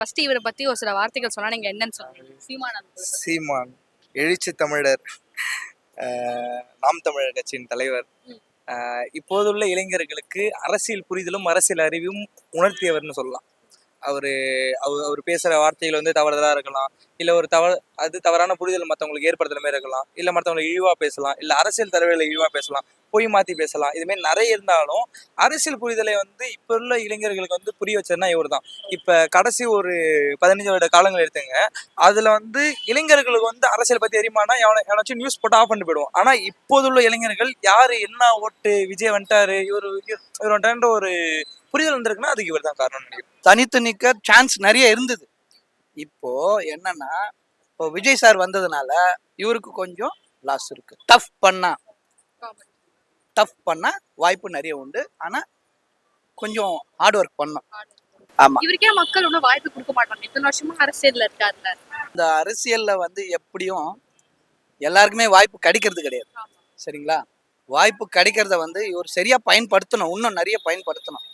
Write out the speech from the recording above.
First இவரை பத்தி ஒரு சில வார்த்தைகள் சொன்னா நீங்க என்னன்னு சொல்றீங்க சீமானந்த் சீமான் எழுச்சி தமிழர். நாம் தமிழர் கட்சியின் தலைவர். இப்போதுள்ள இளைஞர்களுக்கு அரசியல் புரிதலும் அரசியல் அறிவும் உணர்த்தியவர்னு சொல்லலாம். அவர் அவர் அவர் பேசுகிற வார்த்தைகள் வந்து தவறுதலாக இருக்கலாம். இல்லை ஒரு தவறு அது தவறான புரிதல் மற்றவங்களுக்கு ஏற்படுத்துகிற மாதிரி இருக்கலாம். இல்லை மற்றவங்களை இழிவாக பேசலாம். இல்லை அரசியல் தலைவர்களை இழிவாக பேசலாம். பொய் மாற்றி பேசலாம். இதுமாரி நிறைய இருந்தாலும் அரசியல் புரிதலை வந்து இப்போ உள்ள இளைஞர்களுக்கு வந்து புரிய வச்சதுன்னா இவர் தான் இப்போ கடைசி ஒரு பதினஞ்சு வருட காலங்கள் எடுத்துங்க. அதில் வந்து இளைஞர்களுக்கு வந்து அரசியல் பற்றி தெரியுமானா எவனை எவனாச்சும் நியூஸ் போட்டு ஆஃப் பண்ணி போயிடுவோம். இப்போது உள்ள இளைஞர்கள் யார் என்ன ஓட்டு விஜய் வந்துட்டாரு இவர் இவர் வந்துட்டாருன்ற ஒரு புரிதல் வந்திருக்குன்னா அதுக்கு இவர் தான் காரணம் நினைக்கிறேன். தனித்து நிற்க சான்ஸ் நிறைய இருந்தது. இப்போ என்னன்னா இப்போ விஜய் சார் வந்ததுனால இவருக்கு கொஞ்சம் லாஸ் இருக்கு. டஃப் பண்ணா டஃப் பண்ணா வாய்ப்பு நிறைய உண்டு. ஆனா கொஞ்சம் ஹார்ட் ஒர்க் பண்ணும். ஆமா. இவருக்கே மக்கள் ஒன்றும் வாய்ப்பு கொடுக்க மாட்டாங்க. இத்தனை வருஷமா அரசியல்ல இருக்காருல்ல இந்த அரசியல்ல வந்து எப்படியும் எல்லாருக்குமே வாய்ப்பு கிடைக்கிறது கிடையாது. சரிங்களா? வாய்ப்பு கிடைக்கிறத வந்து இவர் சரியா பயன்படுத்தணும். இன்னும் நிறைய பயன்படுத்தணும்.